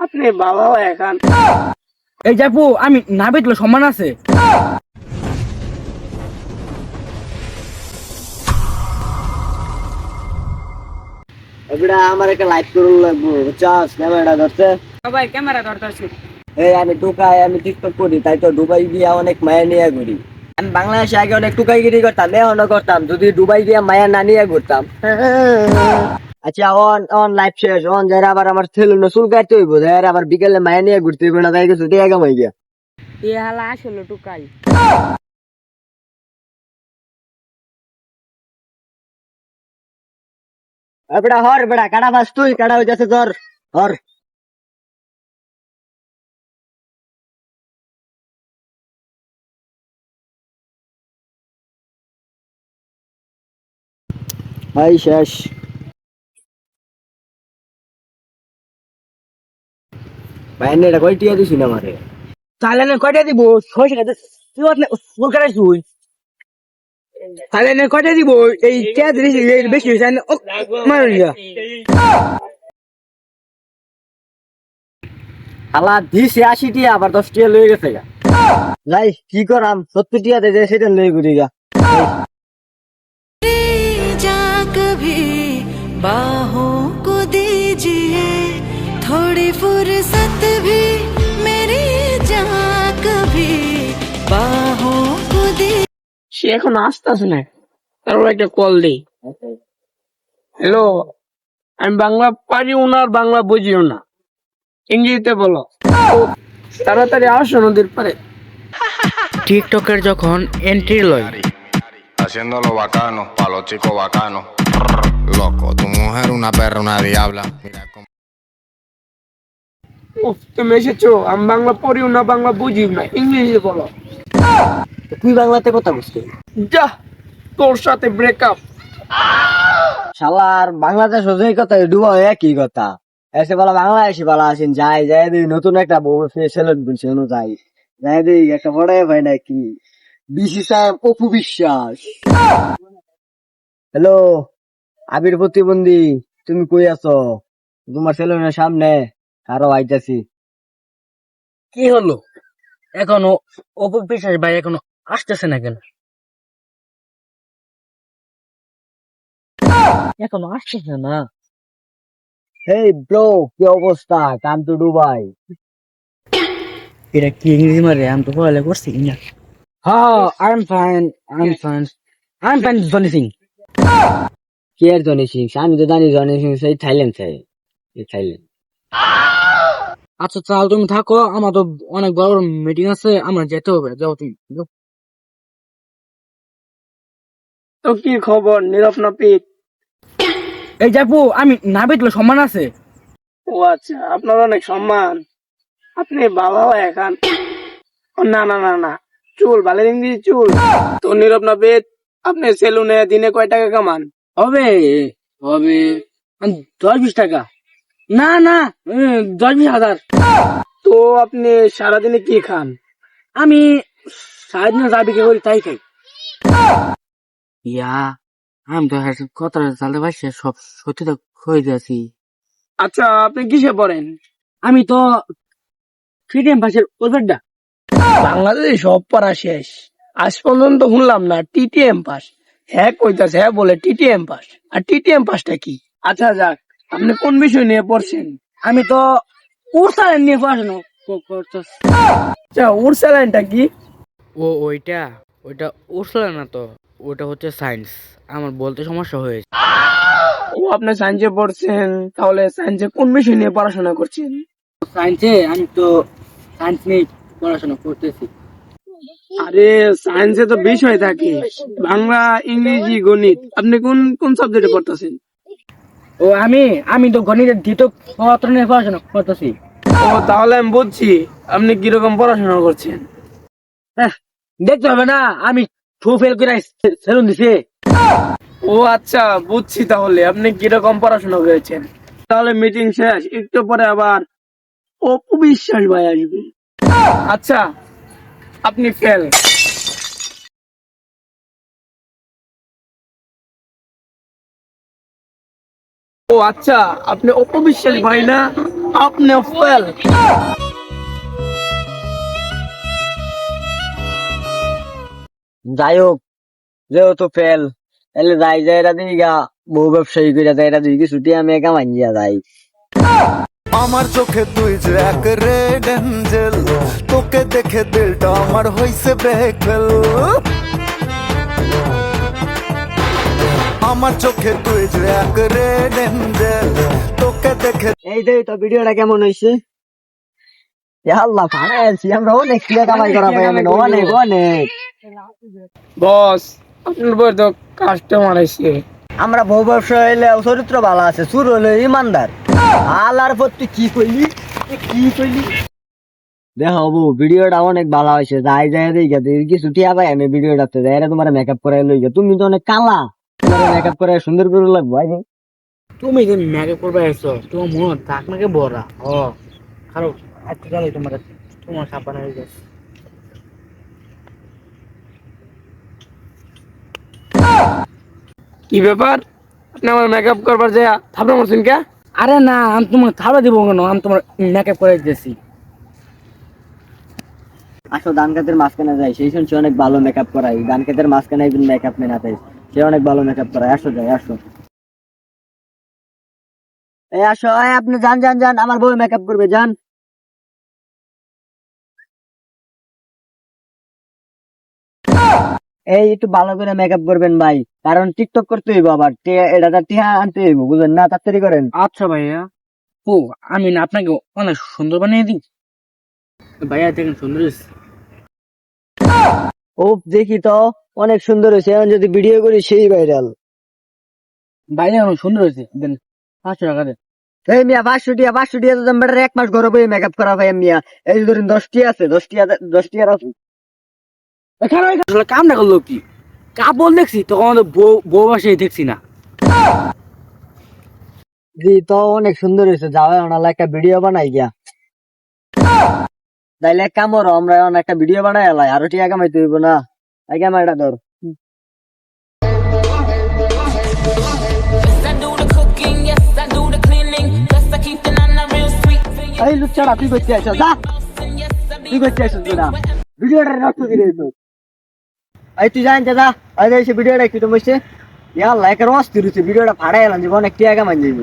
আপনি বাবা এখন এই যাপু আমি না বেতলে সম্মান আছে? এবারে আমার একটা লাইট করুন লাগবো বুঝছস? ক্যামেরাটা ধরছে সবাই ক্যামেরা ধরতেছি এই আমি টুকাই আমি টিকটক করি তাই তো দুবাই গিয়া অনেক মায়া নিয়ে ঘুরি। আমি বাংলাদেশে আগে অনেক টুকাইগিরি করতাম এখনও করতাম যদি দুবাই গিয়া মায়া না নিয়ে ঘুরতাম। আচ্ছা অন অন লাইফ শেষ। অন যারা আবার আমার ছেলে চুল কাটতে হইব যারা আবার বিকেলে মায়া নিয়ে ঘুরতে হইব না তাই কিছু দিয়ে কামাই গিয়া এ হালা আসলে টুকাই। বেটা হর বেটা কাটা বাস তুই কাটা হইতেছে তোর হর। ভাই শেষ। ভাই এটা কই টিয়া দিছি না মারে তাহলে না কয়টা দিব ছয়শ টাকা তুই ওখানে ফুল কাটাই তুই তাহলে না কয়টা দিব এই কে দিস বেশি হয়েছে না ও মার যা আলা দিছে আশি টিয়া আবার দশ টিয়া লয়ে গেছে গা যাই কি করাম সত্তর টিয়া দে সেটা লয়ে ঘুরি গা जा कभी बाहों को दीजिए थोड़ी फुर्सत সে এখন আসতেছে না। তারপর একটা কল দিই। হ্যালো আমি বাংলা পারিও না আর বাংলা বুঝিও না। ইংরেজিতে বলো। তাড়াতাড়ি আসো নদীর পারে টিকটকের যখন এন্ট্রি লয়। Haciéndolo bacano, pa' los chicos bacanos. Loco, tu mujer una perra, una diabla. Mira cómo. তুমি এসেছ। আমি বাংলা পড়িও না বাংলা বুঝিও না। ইংলিশে বলো। তুই বাংলাতে কথা বুঝতে যা তোর সাথে ব্রেকআপ শালার বাংলাদেশ ওই কথা ডুবা একই কথা। এসে বলা বাংলাদেশি বলা আসেন যাই যাই দিই নতুন একটা বউ যাই। যাই দিই একটা বড় ভাই নাকি। বিসি সাহেব অপু বিশ্বাস। হ্যালো আবির প্রতিবন্ধী তুমি কই আছো? তোমার সেলুনের সামনে আরও আইতাছি। কি হলো? এখনও অপু বিশ্বাস ভাই এখনও আসতেছে না কেন? এখনও আসতেছে না। হেই ব্রো কি অবস্থা? কাম টু দুবাই এটা কি ইংরেজি মারে? আমি তো পড়ালে করছি না হ্যাঁ I am fine I am fine I am fine Johnny Singh কি আর জনি সিং আমি তো জানি জনি সিং সেই থাইল্যান্ড চাই থাইল্যান্ড আচ্ছা তাহলে তুমি থাকো আমার তো অনেক বড় মিটিং আছে আমার যেতে হবে যাও তুমি তো কি খবর নীরব নাপিত এই যাব আমি না বেতলে সম্মান আছে। ও আচ্ছা আপনার অনেক সম্মান। আপনি বাবা এখন না না না না চুল ভালো ইংরেজি চুল। তো নীরব নাপিত আপনি সেলুনে দিনে কয় টাকা কামান? হবে হবে দশ বিশ টাকা। না না দশ বিশ হাজার। তো আপনি সারাদিনে কি খান? আমি সারাদিনে যা বিক্রি করি তাই খাই। ইয়া আমি তো কথা চালতে পারছি সব সত্যি তো খয়ে দিয়েছি আচ্ছা আপনি কিসে পড়েন? আমি তো ফ্রিডম পাশের ওরবেডটা বাংলাদেশে সব পড়া শেষ। আজ পর্যন্ত শুনলাম না টিটিএম পাস। হ্যাঁ কইতাছে হ্যাঁ বলে টিটিএম পাস। আর টিটিএম পাসটা কি? আচ্ছা যাক। আপনি কোন বিষয় নিয়ে পড়ছেন? আমি তো উড়সাল নিয়ে পড়াশোনা ক- করতেছি। আচ্ছা কি? ও ওইটা ওইটা উড়সাল না তো ওটা হচ্ছে সায়েন্স আমার বলতে সমস্যা হয়েছে। ও আপনি সায়েন্সে পড়ছেন তাহলে সায়েন্সে কোন বিষয় নিয়ে পড়াশোনা করছেন? সায়েন্সে আমি তো সায়েন্স নিয়ে পড়াশোনা করতেছি। আরে সায়েন্সে তো বিষয় থাকে। বাংলা ইংরেজি গণিত। আপনি কোন কোন সাবজেক্টে পড়তেছেন? ও আমি আমি তো গণিতের দ্বিতীয় পত্র নিয়ে পড়াশোনা করতেছি। ও তাহলে আমি বুঝছি আপনি কীরকম পড়াশোনা করছেন। হ্যাঁ, দেখতে হবে না আমি টু ফেল করে সেলুন দিছি। ও আচ্ছা বুঝছি তাহলে আপনি কীরকম পড়াশোনা করেছেন। তাহলে মিটিং শেষ একটু পরে আবার অপু বিশ্বাস ভাই আসবে। আচ্ছা আপনি ফেল ও আচ্ছা আপনি অপু বিশ্বাস ভাই না? আপনি ফেল যাই হোক যেহেতু ফেল তাহলে যাই যাই এরা দিই গা বউ ব্যবসায়ী করে যাই এরা দুই কি ছুটি আমি একা মানিয়া যাই। আমার চোখে তুই যে এক রেড এঞ্জেল তোকে দেখে দিলটা আমার হইছে বেকল। আমার চোখে তুই যে এঞ্জেল তোকে দেখে এই যে তো ভিডিওটা কেমন আল্লাহ আছি আমরা অনেক টাকা কামাই করা পাই আমি অনেক অনেক। বস আপনার বই তো কাস্টমার আছে। আমরা বউ ব্যবসা হইলে চরিত্র ভালো আছে সুর হইলে ইমানদার। আলার পর তুই কি কইলি? কি কইলি? দেখো বউ ভিডিওটা অনেক ভালো হয়েছে যাই যাই দেখে কিছু টিয়া পাই আমি ভিডিওটাতে যাই তোমার মেকআপ করাই লই। তুমি তো অনেক কালা। তোমার মেকআপ করে সুন্দর করে লাগবো আই তুমি যে মেঘে করবে এসো তোমার মন থাক নাকি বড়া ও খারাপ আজকে গেলে তোমার তোমার সাবান হয়ে গেছে। কি ব্যাপার? আপনি আমার মেকআপ করবার যে থাপড়া মারছেন কে? আরে না আমি তোমাকে থাবা দিব কেন? আমি তোমার মেকআপ করে দিতেছি। আসো ধান খেতের মাঝখানে যাই। সেই শুনছি অনেক ভালো মেকআপ করাই। ধান খেতের মাঝখানে একজন মেকআপ মেন আছে। সে অনেক ভালো মেকআপ করায় আসো যাই আসো। এই আসো এই আপনি যান যান যান আমার বউ মেকআপ করবে যান। এই একটু ভালো করে মেকআপ করবেন ভাই কারণ টিকটক করতে হইব আবার এটা তার টিহা আনতে হইব বুঝলেন না? তাড়াতাড়ি করেন। আচ্ছা ভাইয়া। ও আমি না আপনাকে অনেক সুন্দর বানিয়ে দিই। ভাইয়া দেখেন সুন্দর ও দেখি তো। অনেক সুন্দর হয়েছে। এখন যদি ভিডিও করি সেই ভাইরাল সুন্দর হয়েছে। দেন পাঁচশো টাকা দেন। এই মিয়া পাঁচশো টিয়া পাঁচশো টিয়া তো বেটার এক মাস ঘরে বই মেকআপ করা ভাই মিয়া। এই যে ধরেন দশটি আছে দশটি দশটি আর আছে। এখানে আসলে কামটা করল কি? কাপড় দেখছি তখন আমাদের বউ বউ বাসায় দেখছি না। জি তো অনেক সুন্দর হয়েছে। যাও ওনার একটা ভিডিও বানাই গিয়া। তাইলে এক কাম করো আমরা এখন একটা ভিডিও বানাই এলাই আরও টিয়া কামাই হইব না। এই ধর real sweet for you. এই লুচ্চাটা তুই করতে আছো যা তুই করতে আছো না ভিডিওটা নষ্ট করে দিত এই তুই জান যা এই যে সে ভিডিওটা কি তো বসে ইয়া লাইকের অস্থির হচ্ছে ভিডিওটা ফাড়াই এলাম জীবন এক টিয়া কামাই যাইব